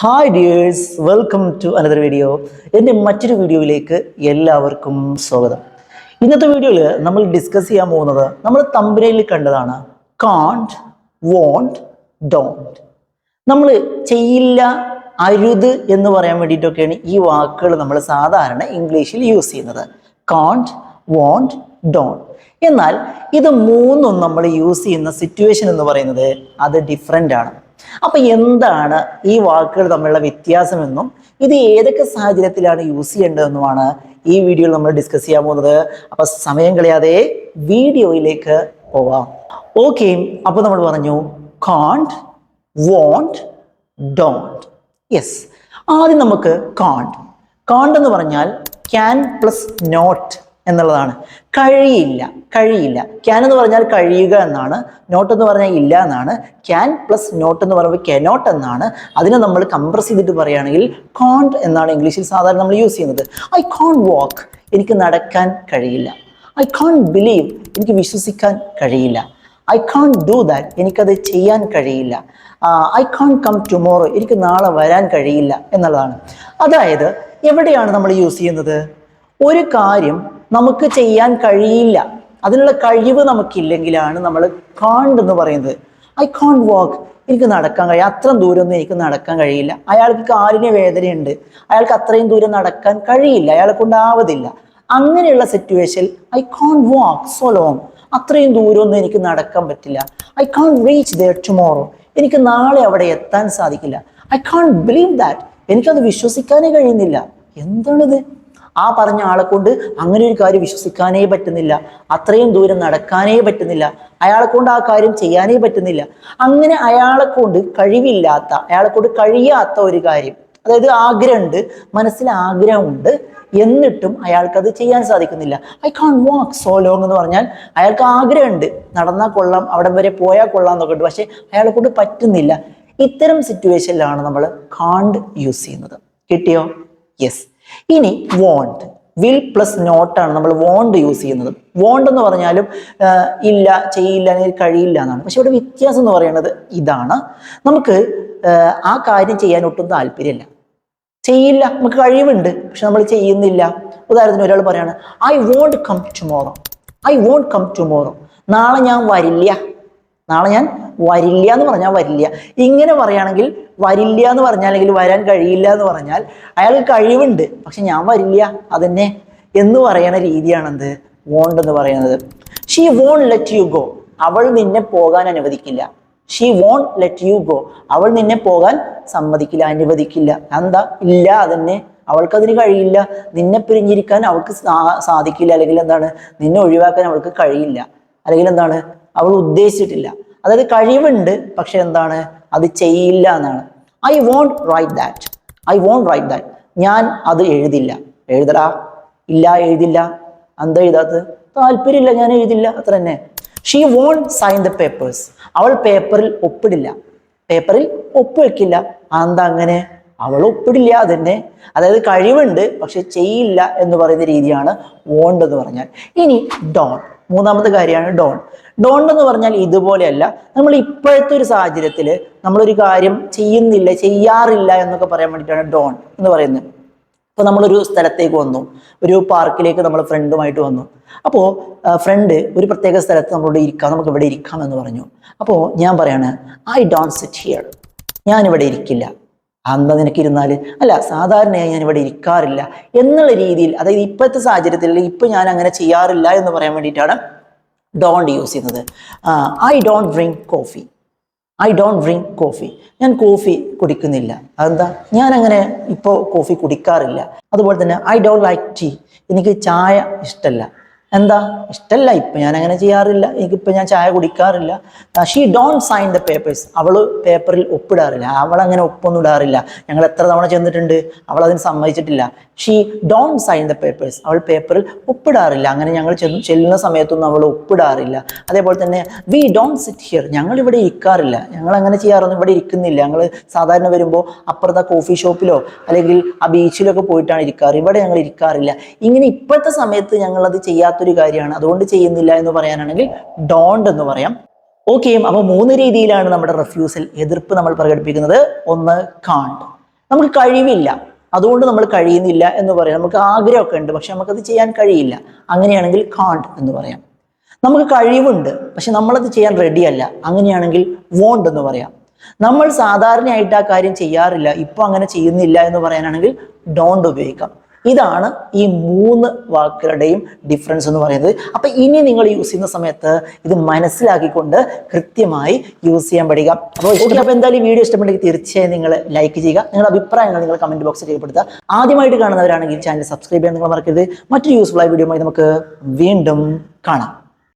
Hi dears welcome to another video എന്റെ മറ്റൊരു വീഡിയോയിലേക്ക് എല്ലാവർക്കും സ്വാഗതം. ഇന്നത്തെ വീഡിയോയിൽ നമ്മൾ ഡിസ്കസ് ചെയ്യാൻ പോകുന്നത് നമ്മൾ തമ്പരയിൽ കണ്ടതാണ്. കാണ്ട് വോണ്ട് ഡോണ്ട് നമ്മൾ ചെയ്യില്ല അരുത് എന്ന് പറയാൻ വേണ്ടിയിട്ടൊക്കെയാണ് ഈ വാക്കുകൾ നമ്മൾ സാധാരണ ഇംഗ്ലീഷിൽ യൂസ് ചെയ്യുന്നത്. കാണ്ട് വോണ്ട് ഡോണ്ട് എന്നാൽ ഇത് മൂന്നും നമ്മൾ യൂസ് ചെയ്യുന്ന സിറ്റുവേഷൻ എന്ന് പറയുന്നത് അത് ഡിഫറെന്റ് ആണ്. അപ്പൊ എന്താണ് ഈ വാക്കുകൾ തമ്മിലുള്ള വ്യത്യാസമെന്നും ഇത് ഏതൊക്കെ സാഹചര്യത്തിലാണ് യൂസ് ചെയ്യേണ്ടതെന്നുമാണ് ഈ വീഡിയോയിൽ നമ്മൾ ഡിസ്കസ് ചെയ്യാൻ പോകുന്നത്. അപ്പൊ സമയം കളയാതെ വീഡിയോയിലേക്ക് പോവാം. ഓക്കെ അപ്പൊ നമ്മൾ പറഞ്ഞു കാണ്ട് വോണ്ട് ഡോണ്ട് യെസ് ആദ്യം നമുക്ക് കാണ്ട് കാണ്ട് എന്ന് പറഞ്ഞാൽ ക്യാൻ പ്ലസ് നോട്ട് എന്നുള്ളതാണ്. കഴിയില്ല കഴിയില്ല. ക്യാൻ എന്ന് പറഞ്ഞാൽ കഴിയുക എന്നാണ്. നോട്ട് എന്ന് പറഞ്ഞാൽ ഇല്ല എന്നാണ്. ക്യാൻ പ്ലസ് നോട്ട് എന്ന് പറയുമ്പോൾ കെനോട്ട് എന്നാണ്. അതിനെ നമ്മൾ കംപ്രസ് ചെയ്തിട്ട് പറയുകയാണെങ്കിൽ കോണ്ട് എന്നാണ് ഇംഗ്ലീഷിൽ സാധാരണ നമ്മൾ യൂസ് ചെയ്യുന്നത്. ഐ കോൺ വാക്ക് എനിക്ക് നടക്കാൻ കഴിയില്ല. ഐ കോൺ ബിലീവ് എനിക്ക് വിശ്വസിക്കാൻ കഴിയില്ല. ഐ കോൺ ഡു ദാറ്റ് എനിക്കത് ചെയ്യാൻ കഴിയില്ല. ഐ കോൺ കം ടുമോറോ എനിക്ക് നാളെ വരാൻ കഴിയില്ല എന്നുള്ളതാണ്. അതായത് എവിടെയാണ് നമ്മൾ യൂസ് ചെയ്യുന്നത്? ഒരു കാര്യം നമുക്ക് ചെയ്യാൻ കഴിയില്ല. അതിനുള്ള കഴിവ് നമുക്കില്ലെങ്കിലാണ് നമ്മൾ കാണ്ട് എന്ന് പറയുന്നത്. ഐ കോണ്ട് വാക്ക് എനിക്ക് നടക്കാൻ കഴിയും അത്രയും ദൂരമൊന്നും എനിക്ക് നടക്കാൻ കഴിയില്ല. അയാൾക്ക് കാലിന് വേദനയുണ്ട്. അയാൾക്ക് അത്രയും ദൂരം നടക്കാൻ കഴിയില്ല. അയാളെ കൊണ്ടാവതില്ല അങ്ങനെയുള്ള situation I can't walk so long അത്രയും ദൂരമൊന്നും എനിക്ക് നടക്കാൻ പറ്റില്ല. I can't reach there tomorrow എനിക്ക് നാളെ അവിടെ എത്താൻ സാധിക്കില്ല. ഐ കാൺ ബിലീവ് ദാറ്റ് എനിക്കത് വിശ്വസിക്കാനേ കഴിയുന്നില്ല. എന്താണിത്? ആ പറഞ്ഞ ആളെ കൊണ്ട് അങ്ങനെ ഒരു കാര്യം വിശ്വസിക്കാനേ പറ്റുന്നില്ല. അത്രയും ദൂരം നടക്കാനേ പറ്റുന്നില്ല. അയാളെ കൊണ്ട് ആ കാര്യം ചെയ്യാനേ പറ്റുന്നില്ല. അങ്ങനെ അയാളെ കൊണ്ട് കഴിവില്ലാത്ത അയാളെ കൊണ്ട് കഴിയാത്ത ഒരു കാര്യം അതായത് ആഗ്രഹമുണ്ട് മനസ്സിൽ ആഗ്രഹമുണ്ട് എന്നിട്ടും അയാൾക്ക് അത് ചെയ്യാൻ സാധിക്കുന്നില്ല. I can't walk so long എന്ന് പറഞ്ഞാൽ അയാൾക്ക് ആഗ്രഹമുണ്ട്. നടന്നാൽ കൊള്ളാം അവിടെ വരെ പോയാൽ കൊള്ളാം എന്നൊക്കെ ഉണ്ട്. പക്ഷെ അയാളെ കൊണ്ട് പറ്റുന്നില്ല. ഇത്തരം സിറ്റുവേഷനിലാണ് നമ്മൾ കാണ്ട് യൂസ് ചെയ്യുന്നത്. കിട്ടിയോ? യെസ് ഇനി വോണ്ട് വിൽ പ്ലസ് നോട്ടാണ് നമ്മൾ വോണ്ട് യൂസ് ചെയ്യുന്നത്. വോണ്ട് എന്ന് പറഞ്ഞാലും ഇല്ല ചെയ്യില്ല അല്ലെങ്കിൽ കഴിയില്ല എന്നാണ്. പക്ഷെ ഇവിടെ വ്യത്യാസം എന്ന് പറയുന്നത് ഇതാണ്. നമുക്ക് ആ, കാര്യം ചെയ്യാൻ ഒട്ടും താല്പര്യമില്ല. ചെയ്യില്ല നമുക്ക് കഴിവുണ്ട് പക്ഷെ നമ്മൾ ചെയ്യുന്നില്ല. ഉദാഹരണത്തിന് ഒരാൾ പറയാണ് I won't come tomorrow I won't come tomorrow നാളെ ഞാൻ വരില്ല. നാളെ ഞാൻ വരില്ല എന്ന് പറഞ്ഞാൽ വരില്ല. ഇങ്ങനെ പറയുകയാണെങ്കിൽ വരില്ല എന്ന് പറഞ്ഞാൽ അല്ലെങ്കിൽ വരാൻ കഴിയില്ല എന്ന് പറഞ്ഞാൽ അയാൾക്ക് കഴിവുണ്ട്. പക്ഷെ ഞാൻ വരില്ല അതെന്നെ എന്ന് പറയുന്ന രീതിയാണ് എന്ത് വോണ്ട് എന്ന് പറയുന്നത്. She won't let you go അവൾ നിന്നെ പോകാൻ അനുവദിക്കില്ല. She won't let you go അവൾ നിന്നെ പോകാൻ സമ്മതിക്കില്ല അനുവദിക്കില്ല. എന്താ ഇല്ല അതന്നെ. അവൾക്ക് അതിന് കഴിയില്ല. നിന്നെ പിരിഞ്ഞിരിക്കാൻ അവൾക്ക് സാധിക്കില്ല. അല്ലെങ്കിൽ എന്താണ്? നിന്നെ ഒഴിവാക്കാൻ അവൾക്ക് കഴിയില്ല. അല്ലെങ്കിൽ എന്താണ്? അവൾ ഉദ്ദേശിച്ചിട്ടില്ല. അതായത് കഴിവുണ്ട് പക്ഷെ എന്താണ്? അത് ചെയ്യില്ല എന്നാണ്. I won't write that I won't write that ഞാൻ അത് എഴുതില്ല. എഴുതടാ. ഇല്ല എഴുതില്ല. എന്താ എഴുതാത്തത്? താല്പര്യമില്ല ഞാൻ എഴുതില്ല. അത്ര തന്നെ. She won't sign the papers അവൾ പേപ്പറിൽ ഒപ്പിടില്ല. പേപ്പറിൽ ഒപ്പ് വെക്കില്ല. എന്താ അങ്ങനെ? അവൾ ഒപ്പിടില്ല അതന്നെ. അതായത് കഴിവുണ്ട് പക്ഷെ ചെയ്യില്ല എന്ന് പറയുന്ന രീതിയാണ് വോണ്ട് എന്ന് പറഞ്ഞാൽ. ഇനി ഡോൺ മൂന്നാമത്തെ കാര്യമാണ് ഡോൺ. ഡോൺ എന്ന് പറഞ്ഞാൽ ഇതുപോലെയല്ല നമ്മൾ ഇപ്പോഴത്തെ ഒരു സാഹചര്യത്തിൽ നമ്മളൊരു കാര്യം ചെയ്യുന്നില്ല ചെയ്യാറില്ല എന്നൊക്കെ പറയാൻ വേണ്ടിയിട്ടാണ് ഡോൺ എന്ന് പറയുന്നത്. ഇപ്പോൾ നമ്മളൊരു സ്ഥലത്തേക്ക് വന്നു ഒരു പാർക്കിലേക്ക് നമ്മൾ ഫ്രണ്ടുമായിട്ട് വന്നു. അപ്പോൾ ഫ്രണ്ട് ഒരു പ്രത്യേക സ്ഥലത്ത് നമ്മളോട് ഇരിക്കാം നമുക്ക് ഇവിടെ ഇരിക്കാം എന്ന് പറഞ്ഞു. അപ്പോൾ ഞാൻ പറയാണ് ഐ ഡോണ്ട് സിറ്റ് ഹിയർ ഞാനിവിടെ ഇരിക്കില്ല. എന്താ നിനക്ക് ഇരുന്നാൽ അല്ല സാധാരണയായി ഞാൻ ഇവിടെ ഇരിക്കാറില്ല എന്നുള്ള രീതിയിൽ അതായത് ഇപ്പോഴത്തെ സാഹചര്യത്തിൽ ഇപ്പം ഞാൻ അങ്ങനെ ചെയ്യാറില്ല എന്ന് പറയാൻ വേണ്ടിയിട്ടാണ് ഡോണ്ട് യൂസ് ചെയ്യുന്നത്. I don't drink coffee I don't drink coffee ഞാൻ കോഫി കുടിക്കുന്നില്ല. അതെന്താ? ഞാൻ അങ്ങനെ ഇപ്പോൾ കോഫി കുടിക്കാറില്ല. അതുപോലെ തന്നെ ഐ ഡോണ്ട് ലൈക്ക് ടീ എനിക്ക് ചായ ഇഷ്ടമല്ല എന്താ? ഇഷ്ടമല്ല ഇപ്പം ഞാൻ അങ്ങനെ ചെയ്യാറില്ല. എനിക്കിപ്പോൾ ഞാൻ ചായ കുടിക്കാറില്ല. She don't sign the papers അവൾ പേപ്പറിൽ ഒപ്പിടാറില്ല. അവൾ അങ്ങനെ ഒപ്പൊന്നും ഇടാറില്ല. ഞങ്ങൾ എത്ര തവണ ചെന്നിട്ടുണ്ട്? അവൾ അതിന് സമ്മതിച്ചിട്ടില്ല. She don't sign the papers അവൾ പേപ്പറിൽ ഒപ്പിടാറില്ല. അങ്ങനെ ഞങ്ങൾ ചെന്ന് ചെല്ലുന്ന സമയത്തൊന്നും അവൾ ഒപ്പിടാറില്ല. അതേപോലെ തന്നെ വി ഡോണ്ട് സിറ്റ് ഹിയർ ഞങ്ങൾ ഇവിടെ ഇരിക്കാറില്ല. ഞങ്ങൾ അങ്ങനെ ചെയ്യാറൊന്നും ഇവിടെ ഇരിക്കുന്നില്ല. ഞങ്ങൾ സാധാരണ വരുമ്പോൾ അപ്പുറത്തെ കോഫി ഷോപ്പിലോ അല്ലെങ്കിൽ ആ ബീച്ചിലൊക്കെ പോയിട്ടാണ് ഇരിക്കാറ്. ഇവിടെ ഞങ്ങൾ ഇരിക്കാറില്ല. ഇങ്ങനെ ഇപ്പോഴത്തെ സമയത്ത് ഞങ്ങൾ അത് ചെയ്യാത്തൊരു കാര്യമാണ്. അതുകൊണ്ട് ചെയ്യുന്നില്ല എന്ന് പറയാനാണെങ്കിൽ ഡോണ്ട് എന്ന് പറയാം. ഓക്കെ അപ്പോൾ മൂന്ന് രീതിയിലാണ് നമ്മുടെ റെഫ്യൂസൽ എതിർപ്പ് നമ്മൾ പ്രകടിപ്പിക്കുന്നത്. ഒന്ന് കാണ്ട് നമുക്ക് കഴിവില്ല. അതുകൊണ്ട് നമ്മൾ കഴിയുന്നില്ല എന്ന് പറയാം. നമുക്ക് ആഗ്രഹമൊക്കെ ഉണ്ട് പക്ഷെ നമുക്കത് ചെയ്യാൻ കഴിയില്ല. അങ്ങനെയാണെങ്കിൽ കാണ്ട് എന്ന് പറയാം. നമുക്ക് കഴിവുണ്ട് പക്ഷെ നമ്മളത് ചെയ്യാൻ റെഡിയല്ല അങ്ങനെയാണെങ്കിൽ വോണ്ട് എന്ന് പറയാം. നമ്മൾ സാധാരണയായിട്ട് ആ കാര്യം ചെയ്യാറില്ല. ഇപ്പൊ അങ്ങനെ ചെയ്യുന്നില്ല എന്ന് പറയാനാണെങ്കിൽ ഡോണ്ട് ഉപയോഗിക്കാം. ഇതാണ് ഈ മൂന്ന് വാക്കുകളുടെയും ഡിഫറൻസ് എന്ന് പറയുന്നത്. അപ്പൊ ഇനി നിങ്ങൾ യൂസ് ചെയ്യുന്ന സമയത്ത് ഇത് മനസ്സിലാക്കിക്കൊണ്ട് കൃത്യമായി യൂസ് ചെയ്യാൻ പഠിക്കുക അപ്പോൾ അപ്പോൾ എന്തായാലും ഈ വീഡിയോ ഇഷ്ടപ്പെട്ടെങ്കിൽ തീർച്ചയായും നിങ്ങൾ ലൈക്ക് ചെയ്യുക. നിങ്ങളുടെ അഭിപ്രായങ്ങൾ നിങ്ങൾ കമന്റ് ബോക്സിൽ രേഖപ്പെടുത്തുക. ആദ്യമായിട്ട് കാണുന്നവരാണെങ്കിൽ ചാനൽ സബ്സ്ക്രൈബ് ചെയ്യാൻ നിങ്ങൾ മറക്കരുത്. മറ്റൊരു യൂസ്ഫുൾ ആയ വീഡിയോ നമുക്ക് വീണ്ടും കാണാം.